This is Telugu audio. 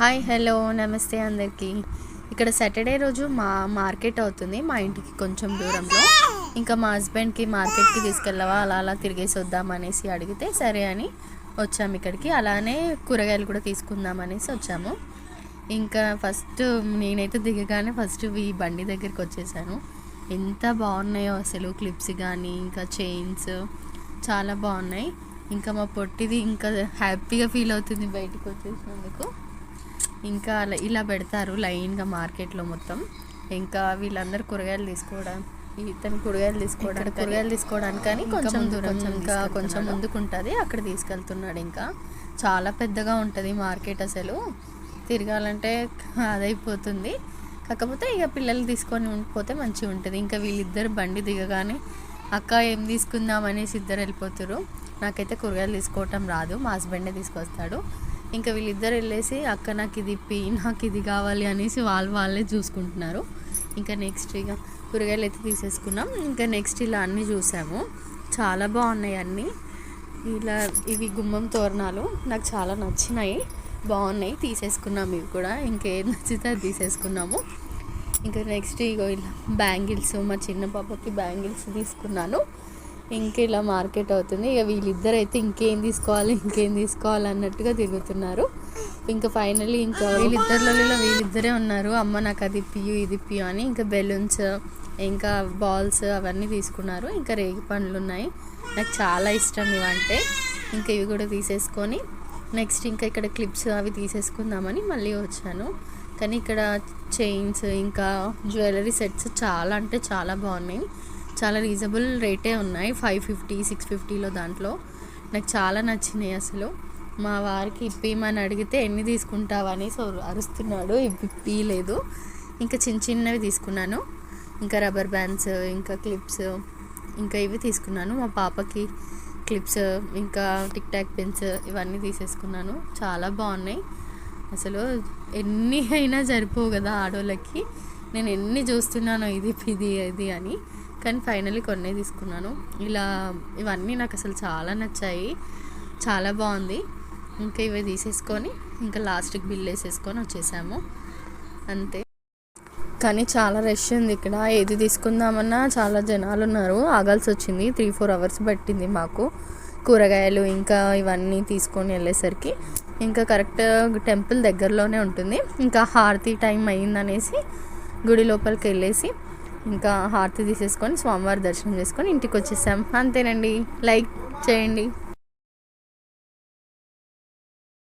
హాయ్ హలో నమస్తే అందరికీ. ఇక్కడ సాటర్డే రోజు మా మార్కెట్ అవుతుంది మా ఇంటికి కొంచెం దూరంలో. ఇంకా మా హస్బెండ్కి మార్కెట్కి తీసుకెళ్ళవా అలా అలా తిరిగేసి వద్దాం అనేసి అడిగితే సరే అని వచ్చాము ఇక్కడికి. అలానే కూరగాయలు కూడా తీసుకుందాం అనేసి వచ్చాము. ఇంకా ఫస్ట్ నేనైతే దిగగానే ఫస్ట్ ఈ బండి దగ్గరికి వచ్చేసాను. ఎంత బాగున్నాయో అసలు క్లిప్స్ కానీ ఇంకా చైన్స్ చాలా బాగున్నాయి. ఇంకా మా పొట్టిది ఇంకా హ్యాపీగా ఫీల్ అవుతుంది బయటకు వచ్చేసినందుకు. ఇంకా అలా ఇలా పెడతారు లైన్గా మార్కెట్లో మొత్తం. ఇంకా వీళ్ళందరూ కూరగాయలు తీసుకోవడం ఇతను కూరగాయలు తీసుకోవడానికి కూరగాయలు తీసుకోవడానికి కానీ కొంచెం దూరం ఇంకా కొంచెం ముందుకు ఉంటుంది అక్కడ తీసుకెళ్తున్నాడు ఇంకా. చాలా పెద్దగా ఉంటుంది మార్కెట్ అసలు. తిరగాలంటే అదైపోతుంది. కాకపోతే ఇక పిల్లలు తీసుకొని ఉండిపోతే మంచిగా ఉంటుంది. ఇంకా వీళ్ళిద్దరు బండి దిగగానే అక్క ఏం తీసుకుందాం? అనేసి ఇద్దరు వెళ్ళిపోతారు నాకైతే కూరగాయలు తీసుకోవటం రాదు మా హస్బెండే తీసుకొస్తాడు. ఇంకా వీళ్ళిద్దరు వెళ్ళేసి అక్క నాకు ఇది ఇప్పి నాకు ఇది కావాలి అనేసి వాళ్ళు వాళ్ళే చూసుకుంటున్నారు. ఇంకా నెక్స్ట్ ఇక కూరగాయలు అయితే తీసేసుకున్నాం. ఇంకా నెక్స్ట్ ఇలా అన్నీ చూసాము. చాలా బాగున్నాయి అన్నీ. ఇలా ఇవి గుమ్మం తోరణాలు నాకు చాలా నచ్చినాయి. బాగున్నాయి. తీసేసుకున్నాము ఇవి కూడా. ఇంకేం నచ్చితే అది తీసేసుకున్నాము. ఇంకా నెక్స్ట్ ఇగో ఇలా బ్యాంగిల్స్ మా చిన్న పాపకి బ్యాంగిల్స్ తీసుకున్నాను. ఇంకా ఇలా మార్కెట్ అవుతుంది. ఇక వీళ్ళిద్దరు అయితే ఇంకేం తీసుకోవాలి ఇంకేం తీసుకోవాలి అన్నట్టుగా తిరుగుతున్నారు. ఇంకా ఫైనల్లీ ఇంకా వీళ్ళిద్దరిలో వీళ్ళిద్దరే ఉన్నారు. అమ్మ నాకు అది పియు ఇది పియు అని ఇంకా బెలూన్స్ ఇంకా బాల్స్ అవన్నీ తీసుకున్నారు. ఇంకా రేగి పండ్లు ఉన్నాయి. నాకు చాలా ఇష్టం ఇవంటే. ఇంకా ఇవి కూడా తీసేసుకొని నెక్స్ట్ ఇంకా ఇక్కడ క్లిప్స్ అవి తీసేసుకుందామని మళ్ళీ వచ్చాను. కానీ ఇక్కడ చైన్స్ ఇంకా జ్యువెలరీ సెట్స్ చాలా అంటే చాలా బాగున్నాయి. చాలా రీజనబుల్ రేటే ఉన్నాయి. ఫైవ్ ఫిఫ్టీ సిక్స్ ఫిఫ్టీలో దాంట్లో. నాకు చాలా నచ్చినాయి అసలు. మా వారికి ఇప్పిమని అడిగితే ఎన్ని తీసుకుంటావని సో అరుస్తున్నాడు. ఇప్పిలేదు ఇంకా చిన్న చిన్నవి తీసుకున్నాను. ఇంకా రబ్బర్ బ్యాండ్స్ ఇంకా క్లిప్స్ ఇంకా ఇవి తీసుకున్నాను. మా పాపకి క్లిప్స్ ఇంకా టిక్ టాక్ పెన్స్ ఇవన్నీ తీసేసుకున్నాను. చాలా బాగున్నాయి. అసలు ఎన్ని అయినా సరిపోవు కదా ఆడోళ్ళకి. నేను ఎన్ని చూస్తున్నానో ఇది ఇది ఇది అని. కానీ ఫైనల్లీ కొన్నే తీసుకున్నాను. ఇలా ఇవన్నీ నాకు అసలు చాలా నచ్చాయి. చాలా బాగుంది. ఇంకా ఇవి తీసేసుకొని ఇంకా లాస్ట్కి బిల్ వేసేసుకొని వచ్చేసాము. అంతే. కానీ చాలా రష్ ఉంది ఇక్కడ. ఏది తీసుకుందామన్నా చాలా జనాలు ఉన్నారు. ఆగాల్సి వచ్చింది. త్రీ ఫోర్ అవర్స్ పట్టింది మాకు. కూరగాయలు ఇంకా ఇవన్నీ తీసుకొని వెళ్ళేసరికి. ఇంకా కరెక్ట్ టెంపుల్ దగ్గరలోనే ఉంటుంది. ఇంకా హారతి టైం అయిందనేసి గుడి లోపలికి వెళ్ళేసి ఇంకా హారతి తీసేసుకొని స్వామివారి దర్శనం చేసుకొని ఇంటికి వచ్చేసాం. అంతేనండి. లైక్ చేయండి.